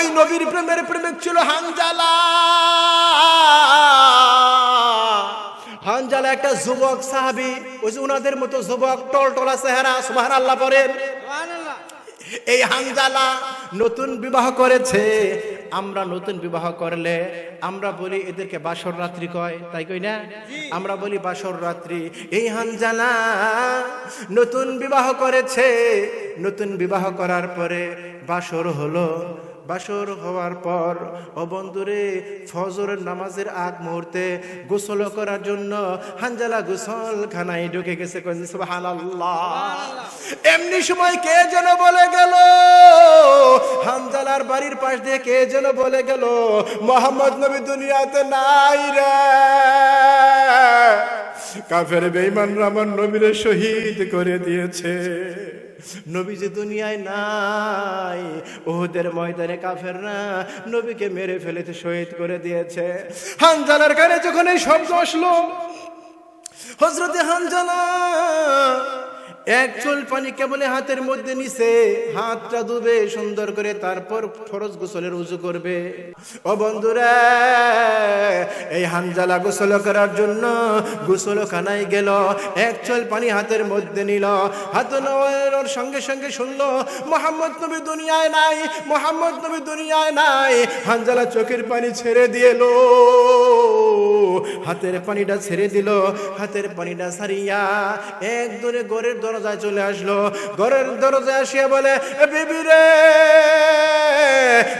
ওই নবীর প্রেমের প্রেমিক ছিল হানজালা। হানজালা একটা যুবক সাহাবি ওই যে উনাদের মতো যুবক টলটলা চেহারা সুবহান আল্লাহ পড়েন এই হানজালা নতুন বিবাহ করেছে। আমরা নতুন বিবাহ করলে আমরা বলি এদেরকে বাসর রাত্রি কয় তাই কই না? আমরা বলি বাসর রাত্রি। এই হানজালা নতুন বিবাহ করেছে। নতুন বিবাহ করার পরে বাসর হলো বাসর হওয়ার পর, ও বন্ধুরে, ফজরের নামাজের আগ মুহূর্তে গোসল করার জন্য হানজালা গোসল খানায় ঢুকে গেছে এমনি সময় কে যেন বলে গেল, হানজালার বাড়ির পাশ দিয়ে কে যেন বলে গেল, মোহাম্মদ নবী দুনিয়াতে নাই রে। কাফের বেঈমান আমার নবীরে শহীদ করে দিয়েছে। নবী যে দুনিয়ায় নাই ওদের ময়দানে কাফের না নবীকে মেরে ফেলেতে শহীদ করে দিয়েছে। হানজালার কানে যখন এই শব্দ আসলো হজরতে হানজালা এক চুল পানি কেবলে হাতের মধ্যে নিছে, হাতটা ডুবে সুন্দর করে তারপর ফরজ গোসলের উজু করবে। ও বন্ধুরা, এই হানজালা গোসল করার জন্য গোসল খানায় গেল, এক চুল পানি হাতের মধ্যে নিল। হাত নেওয়ার সঙ্গে সঙ্গে শুনলো, মোহাম্মদ নবী দুনিয়ায় নাই, মোহাম্মদ নবী দুনিয়ায় নাই। হানজালা চোখের পানি ছেড়ে দিয়েলো হাতের পানিটা ছেড়ে দিল, হাতের পানিটা সারিয়া এক দূরে ঘরের দরজায় চলে আসলো। ঘরের দরজায় আসিয়া বলে বিবি রে,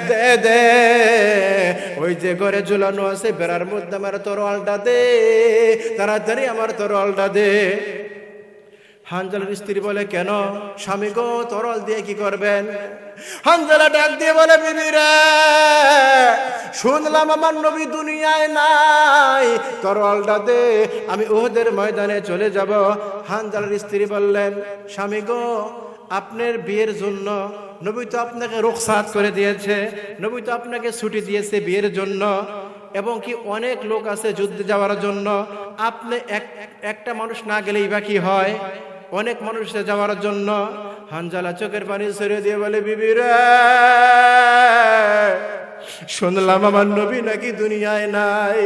দে দে। ওই যে ঘরে ঝুলানো আছে, বেড়ার মধ্যে আমার তরোয়ালটা দে, তাড়াতাড়ি আমার তরোয়ালটা দে। হানজালার স্ত্রী বলে, কেন? স্বামী গো, তরল দিয়ে কি করবেন? হানজালা ডাক দিয়ে বলে, বিবি রে, শুনলাম আমার নবী দুনিয়ায় নাই। তরলটা দে, আমি ওহদের ময়দানে চলে যাব। হানজালার স্ত্রী বললেন, স্বামী গো, আপনার বিয়ের জন্য নবী তো আপনাকে রোকসাত করে দিয়েছে। নবী তো আপনাকে ছুটি দিয়েছে বিয়ের জন্য। এবং কি অনেক লোক আছে যুদ্ধে যাওয়ার জন্য। আপনি এক, একটা মানুষ না গেলেই বা কি হয়? অনেক মানুষে যাওয়ার জন্য। হানজালা চোখের পানি ছড়িয়ে দিয়ে বলে বিবি রে! শুনলাম আমার নবী নাকি দুনিয়ায় নাই।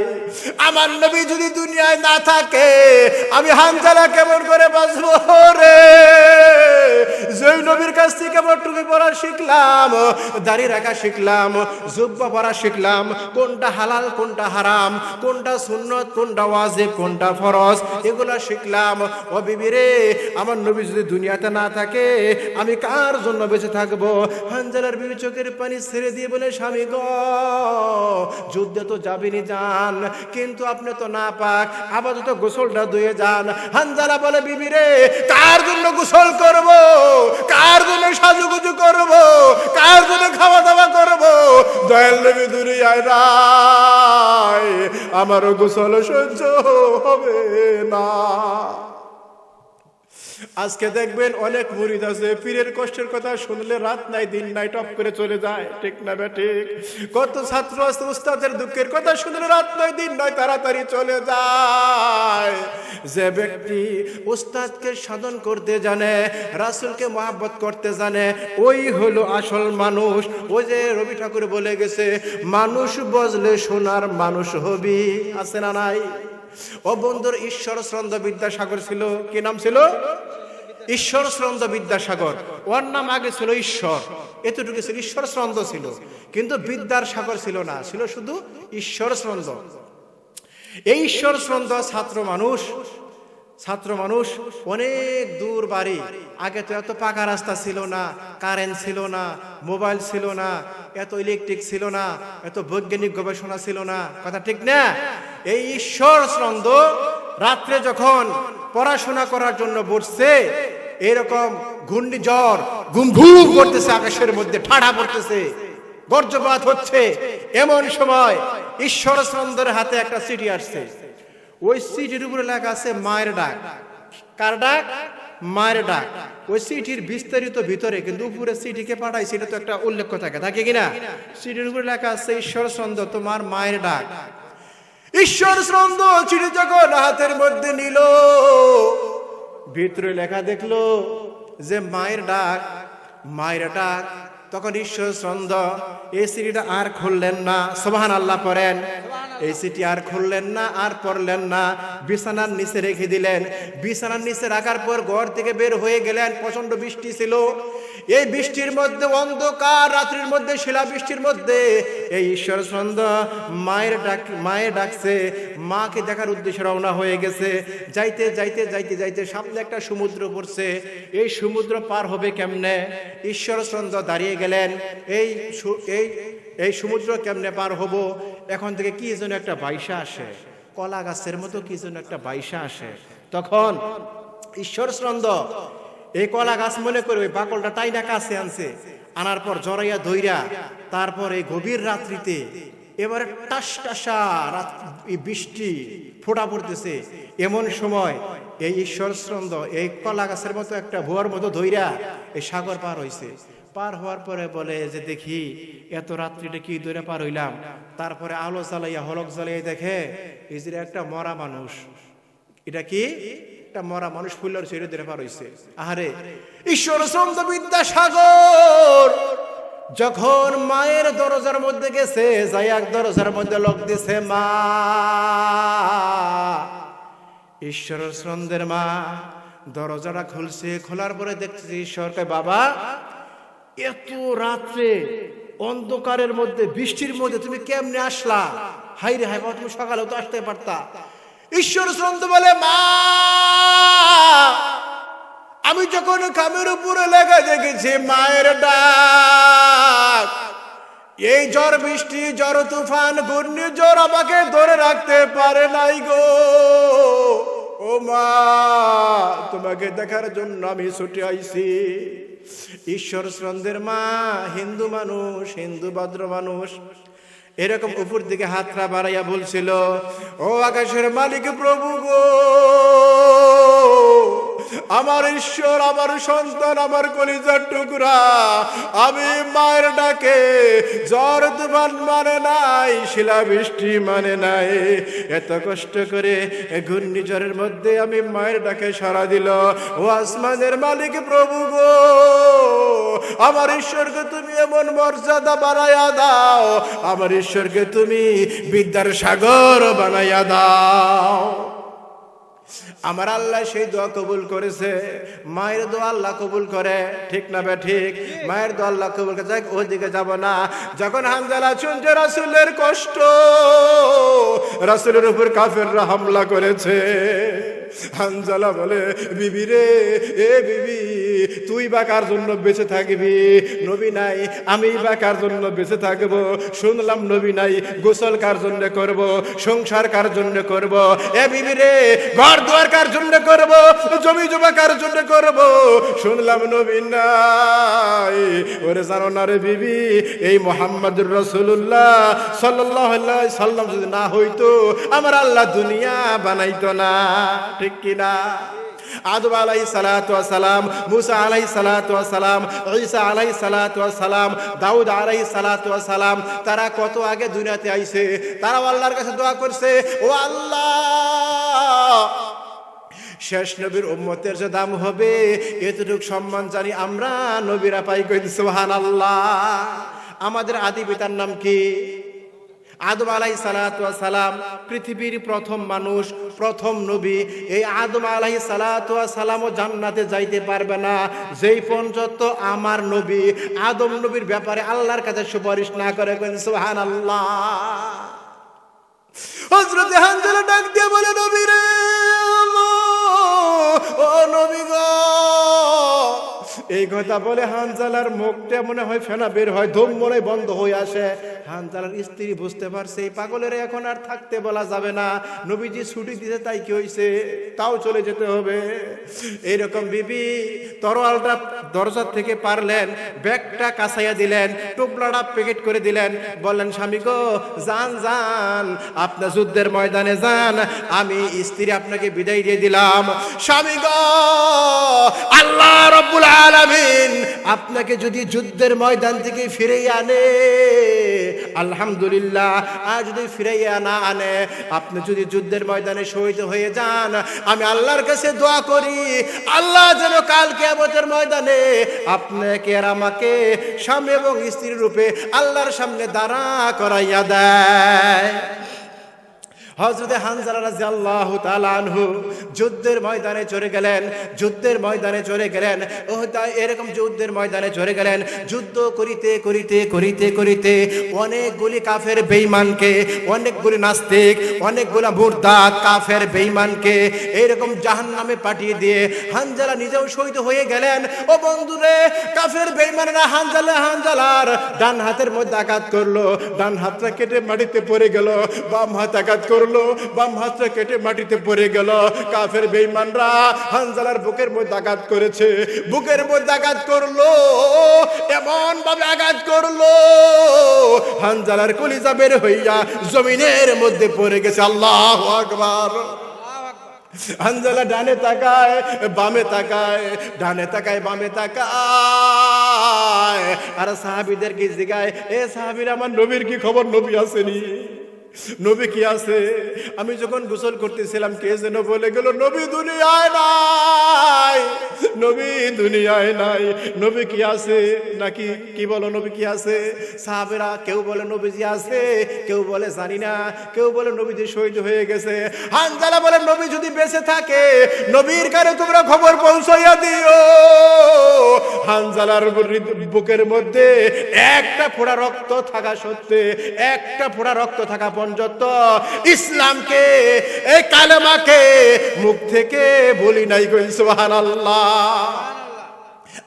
আমার নবী যদি দুনিয়ায় না থাকে, আমি হানজালা কেমন করে বাঁচবো রে? যেই নবীর কাছ থেকে আমার টুপি পরা শিখলাম, দাড়ি রাখা শিখলাম, জুব্বা পরা শিখলাম, কোনটা হালাল, কোনটা হারাম, কোনটা সুন্নত, কোনটা ওয়াজিব, কোনটা ফরজ, এগুলা শিখলাম। ও বিবি রে, আমার নবী যদি দুনিয়াতে না থাকে, আমি কার জন্য বেঁচে থাকব? হানজালার বিবি চোখের পানি ছেড়ে দিয়ে বলে, স্বামী গো যুদ্ধে তো যাবিনি যান, কিন্তু আপনি তো না পাক আপাতত গোসলটা ধুয়ে যান। হানজালা বলে, বিবি রে, কার জন্য গোসল করব? কার জন্য সাজুগুজু করব? কার জন্য খাওয়া দাওয়া করব? দয়াল নবী দুনিয়ায় নাই। আমারও গোসল সহ্য হবে না। আজকে দেখবেন অনেক মুরিদ আছে, পীরের কষ্টের কথা শুনলে রাত নাই, দিন নাই, টপ করে চলে যায়। ঠিক না বে, ঠিক? কত ছাত্র আছে উস্তাদের দুঃখের কথা শুনলে রাত নয় দিন নয় তাড়াতাড়ি চলে যায়। যে ব্যক্তি উস্তাদকে সাধন করতে জানে, রাসুলকে মহাব্বত করতে জানে, ওই হলো আসল মানুষ। ওই যে রবি ঠাকুর বলে গেছে, মানুষ বজলে সোনার মানুষ হবি। আছে না নাই? ও বন্ধুর ঈশ্বর শ্রন্দ বিদ্যাসাগর ছিল। কি নাম ছিল? ঈশ্বর শ্রন্দ বিদ্যাসাগর। ওর নাম আগে ছিল ঈশ্বর। এতটুকু ছিল, ঈশ্বর শ্রন্দ ছিল। কিন্তু বিদ্যার সাগর ছিল না, ছিল শুধু ঈশ্বর শ্রন্দ। এই ঈশ্বর শ্রন্দ ছাত্র মানুষ ছাত্র মানুষ, অনেক দূর বাড়ি। আগে তো এত পাকা রাস্তা ছিল না, কারেন্ট ছিল না, মোবাইল ছিল না, এত ইলেকট্রিক ছিল না, এত বৈজ্ঞানিক গবেষণা ছিল না। কথা ঠিক না? এই ঈশ্বর স্রন্দ রাত্রে যখন পড়াশোনা করার জন্য বসছে, এরকম ঘূর্ণিঝড় ঘুম করতেছে আকাশের মধ্যে, ঠাড়া পড়তেছে বর্জ্যপাত হচ্ছে। এমন সময় ঈশ্বর স্রন্দর হাতে একটা চিঠি আসছে। ওই চিঠির উপরে লেখা আছে, মায়ের ডাক। কার ডাক? মায়ের ডাক। ওই চিঠির বিস্তারিত ভিতরে, কিন্তু উপরে চিঠিকে পাঠাই সেটা তো একটা উল্লেখ থাকে থাকে কিনা? চিঠির উপরে লেখা আছে, ঈশ্বর চন্দ্র, তোমার মায়ের ডাক। ঈশ্বর চন্দ্র চিঠি যখন হাতের মধ্যে নিল। ভিতরে লেখা দেখল যে মায়ের ডাক মায়ের ডাক, তখন ঈশ্বর চন্দ এই সিটিটা আর খুললেন না। সোহান আল্লাহ পড়েন, এই সিটি আর খুললেন না, আর পড়লেন না। বিছানার নিচে রেখে দিলেন। বিছানার নিচে রাখার পর ঘর থেকে বের হয়ে গেলেন প্রচণ্ড বৃষ্টি ছিল। এই বৃষ্টির মধ্যে, অন্ধকার রাত্রির মধ্যে শিলা বৃষ্টির মধ্যে এই ঈশ্বর চন্দ মায়ের ডাক মায়ের ডাকছে, মাকে দেখার উদ্দেশ্যে রওনা হয়ে গেছে। যাইতে যাইতে যাইতে যাইতে সামনে একটা সমুদ্র পড়ছে। এই সমুদ্র পার হবে কেমনে? ঈশ্বরচন্দ্র দাঁড়িয়ে গেলেন। এই এই এই সমুদ্র কেমনে পার হব? এখন থেকে কি যেন একটা বাইসা আসে। কলা গাছের মতো কি যেন একটা বাইসা আসে। তখন ঈশ্বর ঈশ্বরচন্দ্র এই কলা গাছ মনে করে ওই বাকলটা তাই না কাছে আনছে, আনার পর জড়াইয়া দইরা তারপর এই গভীর রাত্রিতে এবারে টাস টাসা বৃষ্টি ফোটা পড়তেছে। এমন সময় এই ঈশ্বরচন্দ এই কলা গাছের মতো একটা ভুয়ার মতো ধইরা এই সাগর পার হইছে। পার হওয়ার পরে বলে যে, দেখি, এত রাত্রিটা কি দৌড়ে পার হইলাম? তারপরে আলো জ্বালাইয়া, হলক জ্বালাইয়া দেখে, এই যে একটা মরা মানুষ। এটা কি? একটা মরা মানুষ ফুল্লার ছেড়ে ধরে পার হইছে। আহারে ঈশ্বরচন্দ্র বিদ্যাসাগর যখন মায়ের দরজার মধ্যে গেছে যাই এক দরজার মধ্যে লক দিছে মা ঈশ্বরের শ্রন্দের মা দরজাটা খুলছে খোলার পরে দেখছে ঈশ্বরকে বাবা এত রাত্রে অন্ধকারের মধ্যে বৃষ্টির মধ্যে তুমি কেমনে আসলা? হাই রে হাই বাবা তুমি সকালেও তো আসতে পারতা। ঈশ্বর শ্রন্ত বলে, মা, আমি যখন কামের উপরে লেগে দেখেছি, মায়ের ডাক, এই ঝড় বৃষ্টি, ঝড় তুফান ঘূর্ণি ঝড় আমাকে ধরে রাখতে পারে নাই গো। ও মা, তোমাকে দেখার জন্য আমি ছুটে আইছি। ঈশ্বর শ্রন্দের মা, হিন্দু মানুষ, হিন্দু, ভদ্র মানুষ এরকম উপর দিকে হাতরা বাড়াইয়া বলছিল ও আকাশের মালিক প্রভু গো আমার ঈশ্বর, আমার সন্তান, আমার কলিজার টুকরা। আমি মায়ের ডাকে, জ্বর তুফান মানে নাই, শিলা বৃষ্টি মানে নাই। এত কষ্ট করে ঘূর্ণিঝড়ের মধ্যে আমি মায়ের ডাকে সারা দিল, ও আসমানের মালিক প্রভু গো, আমার ঈশ্বরকে তুমি এমন মর্যাদা বানাইয়া দাও, আমার ঈশ্বরকে তুমি বিদ্যার সাগর বানাইয়া দাও। আমার আল্লাহ সেই দোয়া কবুল করেছে। মায়ের দোয়া আল্লাহ কবুল করে। ঠিক না বে ঠিক? মায়ের দোয়া আল্লাহ কবুল করে। যাক দিকে যাব না। যখন হানজালা শুনছে রাসুলের কষ্ট, রাসুলের উপর কাফেররা হামলা করেছে। হানজালা বলে, বিবি রে, এ বিবি তুই বা কার জন্য বেঁচে থাকবি? নবী নাই, আমি বা কার জন্য বেঁচে থাকব? শুনলাম নবী নাই, গোসল কার জন্য করব? সংসার কার জন্য করব? এ বিবি রে ঘর দুয়ার কার জন্য করব? জমি জমা কার জন্য করব? শুনলাম নবী নাই। ওরে জানো না রে বিবি, এই মোহাম্মদুর রসুল্লাহ সাল্লাহ সাল্লাম যদি না হইতো, আমার আল্লাহ দুনিয়া বানাইতো না। ঠিক কিনা? আদম আলাই সালাত সালাম, মুসা আলাই সালাত সালাম, ঈসা আলাই সালাত সালাম, দাউদ আলাই সালাত সালাম, তারা কত আগে দুনিয়াতে আইছে? তারা আল্লাহর কাছে দোয়া করছে, ও আল্লাহ, শেষ নবীর উম্মতের যে দাম হবে, এতটুক সম্মান জানি আমরা নবীরা পাই কই সুহান আল্লাহ আমাদের আদি পিতার নাম কি? আদম আলাই সালাম পৃথিবীর প্রথম মানুষ, প্রথম নবী। এই আদম আলাই সালামও জান্নাতে যাইতে পারবে না। যেই পর্যন্ত আমার নবী, আদম নবীর ব্যাপারে আল্লাহর কাছে সুপারিশ না করে সুহান আল্লাহ হজরতে ডাক দিয়ে বলে, নবী রে ও নবী গো। এই কথা বলে হানজালার মুখটা মনে হয় ফেনা বের হয়, ধুম মনে বন্ধ হয়ে আসে। হানজালার স্ত্রী বুঝতে পারছে, এই পাগলের এখন আর থাকতে বলা যাবে না। নবীজি ছুটি দিতে তাই কি হয়েছে তাও চলে যেতে হবে। এইরকম বিবি তরোয়ালটা দরজার থেকে পারলেন, ব্যাগটা কাছাইয়া দিলেন, টুপলাটা প্যাকেট করে দিলেন। বললেন, স্বামী গো, যান যান আপনার যুদ্ধের ময়দানে যান, আমি স্ত্রী আপনাকে বিদায় দিয়ে দিলাম। স্বামী গো, আল্লাহ রব্বুল আলামিন, আপনাকে যদি যুদ্ধের ময়দান থেকে ফিরে আনে, আলহামদুলিল্লাহ, আর যদি ফিরাইয়া না আনে, আপনি যদি যুদ্ধের ময়দানে শহীদ হয়ে যান, আমি আল্লাহর কাছে দোয়া করি, আল্লাহ যেন কাল কেয়ামতের ময়দানে আপনাকে আর আমাকে স্বামী এবং স্ত্রী রূপে আল্লাহর সামনে দাঁড়া করাইয়া দেয়। হজরতে হানজালা যুদ্ধের ময়দানে চলে গেলেন, যুদ্ধের ময়দানে চলে গেলেন ও তাই এরকম যুদ্ধের ময়দানে চলে গেলেন, যুদ্ধ করিতে করিতে করিতে করিতে অনেকগুলি কাফের বেইমানকে অনেকগুলি নাস্তিক, অনেকগুলা মুর্দা কাফের বেঈমানকে এইরকম জাহান্নামে পাঠিয়ে দিয়ে হানজালা নিজেও শহীদ হয়ে গেলেন। ও বন্ধুরে, কাফের বেঈমানেরা হানজালা, হানজালার ডান হাতের মধ্যে আঘাত করল, ডান হাতটা কেটে মাটিতে পড়ে গেল, বাম হাত আঘাত করল। বাম হাতটা কেটে মাটিতে পড়ে গেল। কাফের বেঈমানরা হানজালার বুকের মধ্যে আঘাত করেছে। বুকের মধ্যে আঘাত করল এমন ভাবে আঘাত করল। হানজালার কলিজা বের হইয়া জমিনের মধ্যে পড়ে গেছে। আল্লাহ আকবার। হানজালা ডানে তাকায়, বামে তাকায়, ডানে তাকায়, বামে তাকায়। আর সাহাবিদেরকে জিগায়, এ সাহাবির আমার নবীর কি খবর? নবী আসেনি। নবী কি আছে? আমি যখন গোসল করতেছিলাম, কে যেন বলে গেল, নবী দুনিয়ায় নাই, নবী দুনিয়ায় নাই। নবী কি আছে? নাকি কি বলো, নবী কি আছে? সাহাবেরা, কেউ বলে, নবীজি আছে। কেউ বলে, জানি না। কেউ বলে, নবীজি শহীদ হয়ে গেছে। হানজালা বলে, নবী যদি বেঁচে থাকে, নবীর কারে তোমরা খবর পৌঁছাইয়া দিও। হানজালার বুকের মধ্যে একটা ফোড়া রক্ত থাকা সত্ত্বে, একটা ফোড়া রক্ত থাকা পর্যন্ত ইসলামকে এই কালেমাকে মুখ থেকে বলি নাই কই সুবহানাল্লাহ।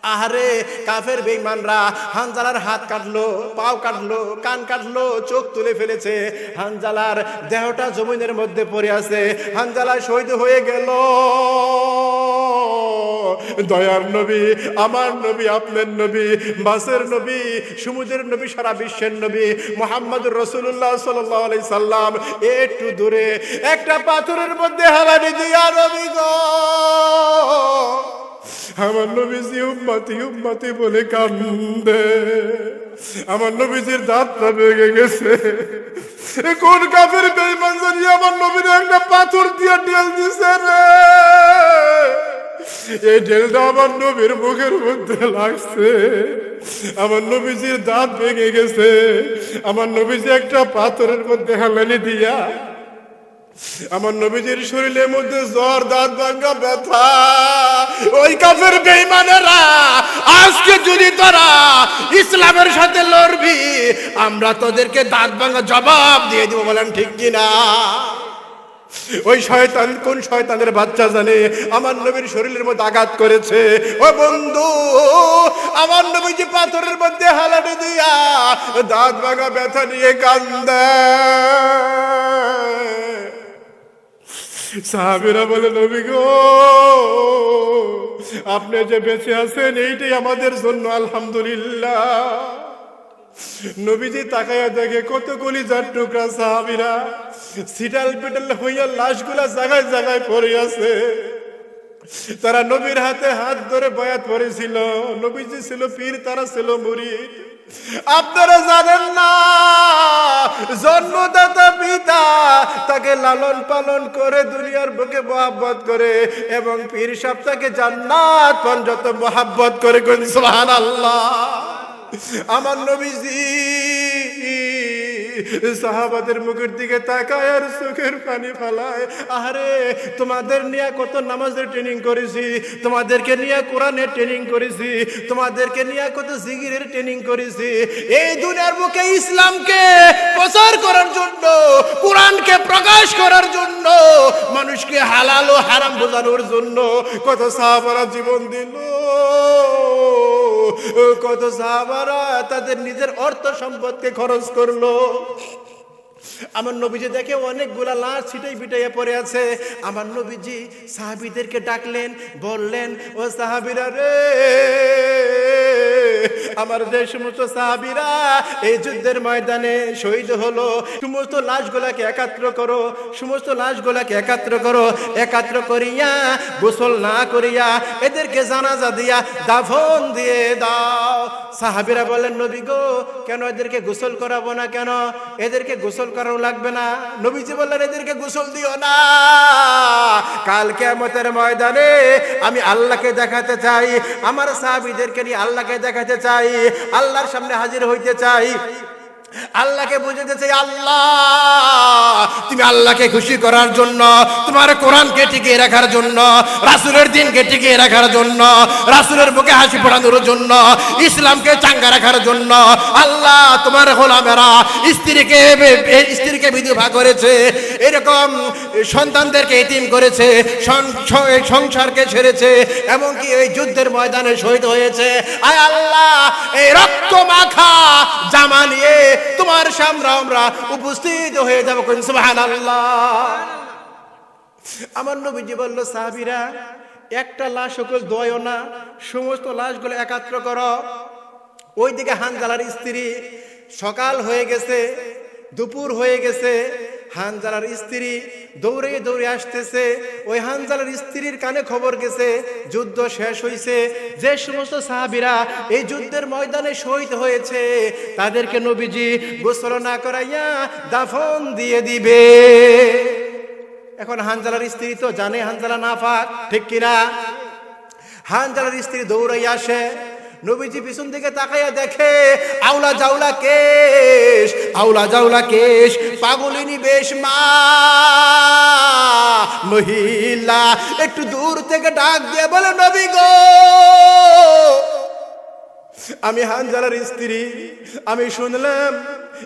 আহারে, কাফের বেঈমানরা হানজালার হাত কাটলো, পাও কাটলো, কান কাটলো, চোখ তুলে ফেলেছে। হানজালার দেহটা জমিনের মধ্যে পড়ে আছে। হানজালা শহীদ হয়ে গেল। দয়ার নবী, আমার নবী, আপনার নবী বাসের নবী, সমুদ্রের নবী, সারা বিশ্বের নবী মোহাম্মদ রসুল্লাহ সাল্লাহ সাল্লাম, একটু দূরে, একটা পাথরের মধ্যে হালানি দিয়া নবী গো। আমার নবীজি উম্মতি উম্মতি বলে কান্দে। আমার নবীজির দাঁতটা ভেঙে গেছে। কোন কাফের বেঈমান জানি আমার নবীর একটা পাথর দিয়ে ঢেল দিছে রে। এই ঢেলটা আমার নবীর মুখের মধ্যে লাগছে। আমার নবীজির দাঁত ভেঙে গেছে। আমার নবীজি একটা পাথরের মধ্যে হালানি দিয়া আমার নবীজির শরীরের মধ্যে জ্বর, দাঁত ভাঙ্গা, ব্যথা। ওই কাফের বেঈমানেরা, আজকে যদি তোরা ইসলামের সাথে লড়বি, আমরা তোদেরকে দাঁত ভাঙ্গা জবাব দিয়ে দিব, বলেন ঠিক কিনা? ওই শয়তান কোন শয়তানের বাচ্চা জানে? আমার নবীর শরীরের মধ্যে আঘাত করেছে। ও বন্ধু, আমার নবীজি পাথরের মধ্যে হালাটে দিয়া দাঁত ভাঙা ব্যথা নিয়ে কান্দে। সাহাবিরা বলে, নবী গো, আপনি যে বেঁচে আছেন, এইটাই আমাদের জন্য, আলহামদুলিল্লাহ। নবীজি তাকায়া দেখে, কতগুলি যার টুকরা সাহাবিরা সিটাল পিটাল হইয়া লাশগুলা জায়গায় জায়গায় পড়ে আছে। তারা নবীর হাতে হাত ধরে বয়াত পড়েছিল। নবীজি ছিল পীর, তারা ছিল মুরিদ। আপনারা জানেন না জন্মদাতা পিতা তাকে লালন পালন করে দুনিয়ার বুকে মহাব্বত করে এবং পীর সাহেব তাকে জান্নাত যত মহাব্বত করে। কোন আল্লাহ আমার নবীজি সাহাবাদের মুখের দিকে তাকায় আর চোখের পানি ফালায়। আরে তোমাদের নিয়ে কত নামাজের ট্রেনিং করেছি, তোমাদেরকে নিয়ে কোরআনের ট্রেনিং করেছি, তোমাদেরকে নিয়ে কত জিগিরের ট্রেনিং করেছি। এই দুনিয়ার বুকে ইসলামকে প্রচার করার জন্য, কোরআনকে প্রকাশ করার জন্য, মানুষকে হালাল ও হারাম বোঝানোর জন্য কত সাহাবারা জীবন দিল। কত সাহাবারা তাদের নিজের অর্থ সম্পদকে খরচ করল। আমার নবীজি দেখে অনেকগুলা লাশ ছিটাই পিটাইয়া পড়ে আছে। আমার নবীজি সাহাবিদেরকে ডাকলেন, বললেন, ও সাহাবিরা রে আমার যে সমস্ত সাহাবিরা এই যুদ্ধের ময়দানে শহীদ হলো, সমস্ত লাশগুলাকে একাত্র করো, সমস্ত লাশগুলাকে একাত্র করো, একাত্র করিয়া, গোসল না করিয়া, এদেরকে জানাজা দিয়া, দাফন দিয়ে দাও। সাহাবিরা বলেন, নবী গো, কেন এদেরকে গোসল করাবো না কেন? এদেরকে গোসল করাও লাগবে না। নবীজি বললেন, এদেরকে গোসল দিও না। কাল কেমতের ময়দানে আমি আল্লাহকে দেখাতে চাই, আমার সাহাবিদেরকে নিয়ে আল্লাহকে দেখাতে চাই আল্লাহর সামনে হাজির হইতে চাই। আল্লাহকে বুঝাতে চাই, আল্লাহ, তুমি আল্লাহকে খুশি করার জন্য, তোমার কোরআনকে টিকিয়ে রাখার জন্য, রাসুলের দিনকে টিকিয়ে রাখার জন্য, রাসুলের বুকে হাসি পড়ানোর জন্য, ইসলামকে চাঙ্গা রাখার জন্য, আল্লাহ, তোমার গোলামেরা স্ত্রীকে স্ত্রীকে বিধবা করেছে, এরকম সন্তানদেরকে এতিম করেছে সংসারকে ছেড়েছে, এমনকি এই যুদ্ধের ময়দানে শহীদ হয়েছে। আয় আল্লাহ, এই রক্ত মাখা জামা নিয়ে তোমার সামনে আমরা উপস্থিত হয়ে যাব সুবহান আমার নবীজি বলল, সাহাবিরা, একটা লাশ সকল দয় না, সমস্ত লাশগুলো একাত্র করো। ওইদিকে হানজালার স্ত্রী সকাল হয়ে গেছে, দুপুর হয়ে গেছে, হানজালার স্ত্রী দৌড়ে দৌড়ে আসতেছে। ওই হানজালার স্ত্রীর কানে খবর গেছে, যুদ্ধ শেষ হয়েছে যে সমস্ত সাহাবিরা এই যুদ্ধের ময়দানে শহীদ হয়েছে, তাদেরকে নবীজি গোসল না করাইয়া দাফন দিয়ে দিবে। এখন হানজালার স্ত্রী তো জানে হানজালা না ফাক ঠিক কিনা? হানজালার স্ত্রী দৌড়াই আসে। নবীজি পিছন দিকে তাকাইয়া দেখে, আউলা জাউলা কেশ, আউলা জাউলা কেশ, পাগলিনী বেশ মা, মহিলা। একটু দূর থেকে ডাক দিয়ে বলে, নবী গো, আমি হানজালার স্ত্রী, আমি শুনলাম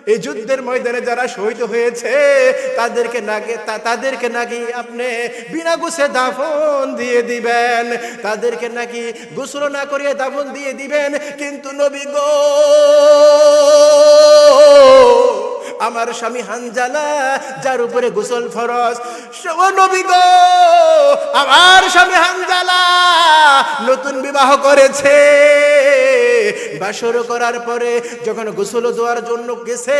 এই যুদ্ধের ময়দানে যারা শহীদ হয়েছে, তাদেরকে তা- তাদেরকে নাকি আপনি বিনা গুছে দাফন দিয়ে দিবেন। তাদেরকে নাকি গোসল না করিয়ে দাফন দিয়ে দিবেন। কিন্তু নবী গো, আমার স্বামী হানজালা, যার উপরে গোসল ফরজ সে- নবী গো, আমার স্বামী হানজালা নতুন বিবাহ করেছে। বাসর করার পরে যখন গোসল দেওয়ার জন্য গেছে,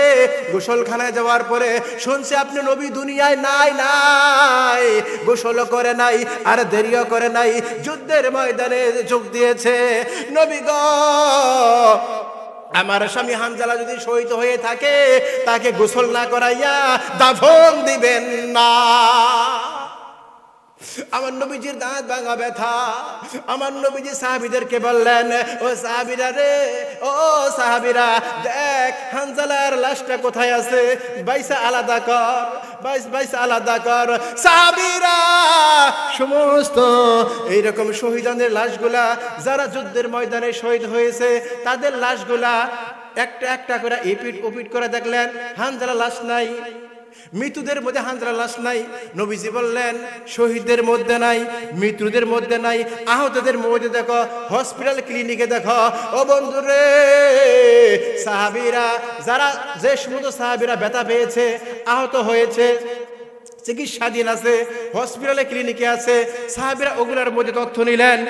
গোসলখানায় যাওয়ার পরে শুনছে আপনি নবী দুনিয়ায় নাই নাই। গোসল করে নাই, আর দেরিও করে নাই, যুদ্ধের ময়দানে যোগ দিয়েছে। নবী গ, আমার স্বামী হানজালা যদি শহীদ হয়ে থাকে, তাকে গোসল না করাইয়া দাফন দিবেন না। আমার নবীজির দাঁত ভাঙা ব্যথা, আমার নবীজি সাহাবিদেরকে বললেন, ও সাহাবিরা রে, ও সাহাবিরা, দেখ হানজালার লাশটা কোথায় আছে? বাইসা আলাদা কর বাইস বাইসা আলাদা কর। সাহাবিরা সমস্ত এইরকম শহীদানের লাশগুলা যারা যুদ্ধের ময়দানে শহীদ হয়েছে, তাদের লাশগুলা একটা একটা করে এপিট ওপিট করে দেখলেন, হানজালা লাশ নাই। মৃত্যুদের মধ্যে হানজালা লাশ নাই, নবীজি বললেন, শহীদদের মধ্যে নাই, মৃত্যুদের মধ্যে নাই। আহতদের মধ্যে দেখো, হসপিটাল ক্লিনিকে দেখো। ও বন্ধুরে, সাহাবিরা, যারা যে সমস্ত সাহাবিরা ব্যথা পেয়েছে, আহত হয়েছে, চিকিৎসাধীন আছে, হসপিটালে ক্লিনিকে আছে, সাহাবিরা ওগুলার মধ্যে তথ্য নিলেন।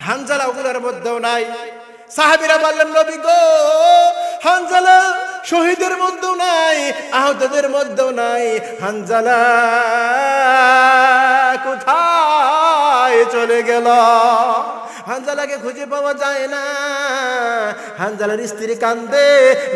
হানজালা ওগুলার মধ্যেও নাই। সাহাবিরা বললেন, নবী গো হানজালা শহীদের মধ্যেও নাই আহতদের মধ্যেও নাই। হানজালা কোথায় চলে গেল? হানজালাকে খুঁজে পাওয়া যায় না। হানজালার স্ত্রী কান্দে,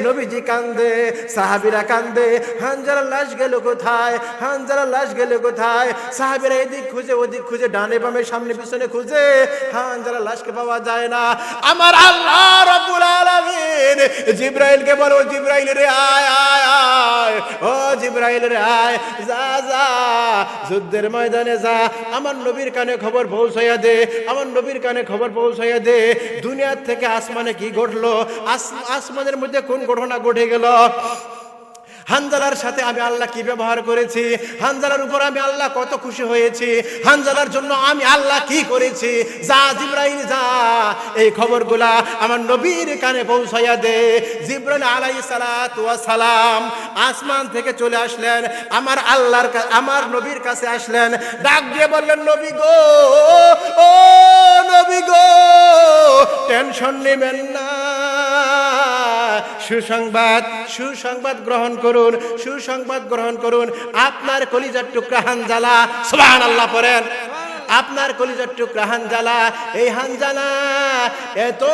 নবীজি কান্দে, সাহাবিরা কান্দে, হানজালার লাশ গেল কোথায়? হানজালার লাশ গেল কোথায়? সাহাবিরা এদিক খুঁজে, ওদিক খুঁজে, ডানে বামে, সামনে পিছনে খুঁজে, হানজালার লাশকে পাওয়া যায় না। আমার আল্লাহ রব্বুল আলামিন জিব্রাইলকে বলো, জিব্রাইল রে, আয় আয় আয়। ও জিব্রাইল রে, আয়। যা যা, যুদ্ধের ময়দানে যা। আমার নবীর কানে খবর পৌঁছাইয়া দে। আমার নবীর কানে খবর পৌঁছাইয়া দে দুনিয়ার থেকে আসমানে কি ঘটলো? আস- আসমানের মধ্যে কোন ঘটনা ঘটে গেল? হানজালার সাথে আমি আল্লাহ কি ব্যবহার করেছি? হানজালার উপর আমি আল্লাহ কত খুশি হয়েছি? হানজালার জন্য আমি আল্লাহ কি করেছি? যা জিব্রাইল, যা। এই খবরগুলা আমার নবীর কানে পৌঁছাইয়া দে। জিব্রাইল আলাই সালাম আসমান থেকে চলে আসলেন, আমার আল্লাহর আমার নবীর কাছে আসলেন। ডাক দিয়ে বললেন, নবী গো, ও নবী গো, টেনশন নেবেন না। সুসংবাদ সুসংবাদ গ্রহণ করুন সুসংবাদ গ্রহণ করুন। আপনার কলিজার টুকরা হানজালা সুবহান আল্লাহ পড়েন। আপনার কলিজার টুকরা হানজালা, এই হানজালা এত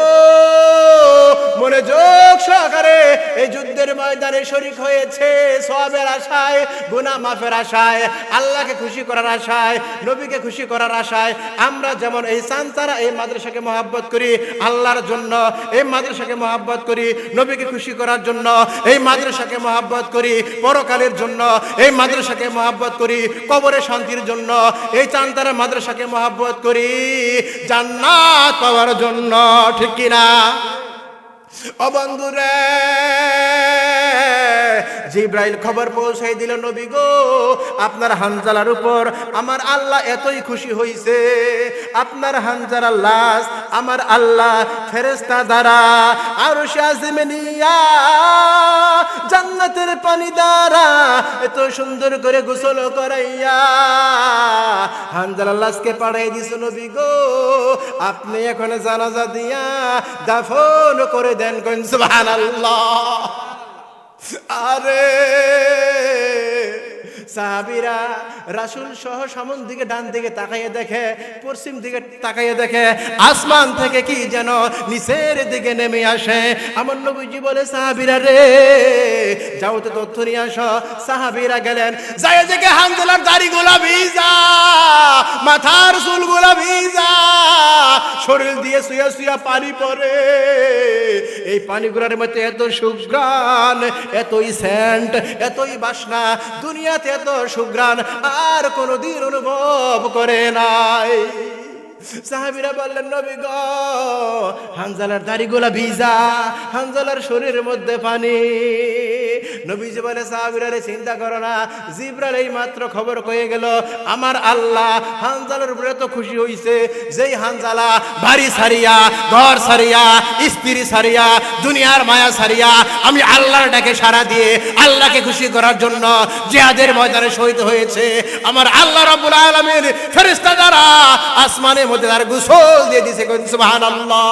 মনোযোগ সহকারে এই যুদ্ধের ময়দানে শরিক হয়েছে সবের আশায় গুনা মাফের আশায়, আল্লাহকে খুশি করার আশায়, নবীকে খুশি করার আশায়, আমরা যেমন এই সান্তারা এই মাদ্রাসাকে মহাব্বত করি, আল্লাহর জন্য এই মাদ্রাসাকে মহাব্বত করি, নবীকে খুশি করার জন্য এই মাদ্রাসাকে মহাব্বত করি, পরকালের জন্য এই মাদ্রাসাকে মহাব্বত করি, কবরে শান্তির জন্য এই চান্তারা মাদ্রাসাকে মহাব্বত করি জান্নাত পাওয়ার জন্য ঠিক কিনা? ও বন্ধুরে, জিব্রাইল খবর পৌঁছাই দিল নবী গো। আপনার হানজালার উপর আমার আল্লাহ এতই খুশি হইছে। আপনার হানজালার লাশ আমার আল্লাহ ফেরেস্তা দ্বারা আরও শাজিমে নিয়া জান্নাতের পানি দ্বারা এত সুন্দর করে গোসল করাইয়া হানজালার লাশকে পাড়াই দিছ নবী গো। আপনি এখন জানাজা দিয়া দাফন করে দেন কইন সুবহানাল্লাহ। আরে সাহাবিরা রাসুল সহ সামন দিকে ডান দিকে তাকাইয়ে দেখে, পশ্চিম দিকে তাকাইয়ে দেখে, আসমান থেকে কি যেন নিচের দিকে নেমে আসে। আমার নবীজি বলে, সাহাবিরা রে, যাও তো তথ্য নিয়ে আসো। সাহাবিরা গেলেন যাই দেখে হানজলার দাড়ি গোলা ভিজা, মাথার চুল গোলা ভিজা, শরীর দিয়ে শুয়া শুয়া পানি পরে এই পানিগুলোর মধ্যে এত সুগ্রাণ এতই স্যান্ট এতই বাসনা, দুনিয়াতে এত সুগ্রাণ আর কোনো দিন অনুভব করে নাই। সাহাবিরা বললেন, নবী গ, হানজালার দাড়িগুলা ভিজা, হানজালার শরীরের মধ্যে পানি। নবীজি বলে, সাহাবিরা রে, চিন্তা করো না জিব্রাল এই মাত্র খবর কয়ে গেল, আমার আল্লাহ হানজালার উপরে তো খুশি হইছে, যেই হানজালা বাড়ি সারিয়া ঘর সারিয়া স্ত্রী সারিয়া দুনিয়ার মায়া সারিয়া আমি আল্লাহর ডাকে সারা দিয়ে আল্লাহকে খুশি করার জন্য জিহাদের ময়দানে শহীদ হয়েছে। আমার আল্লাহ রাব্বুল আলামিন ফেরেশতা দ্বারা আসমানের মধ্যে তার গোসল দিয়ে দিয়েছে সুবহানাল্লাহ।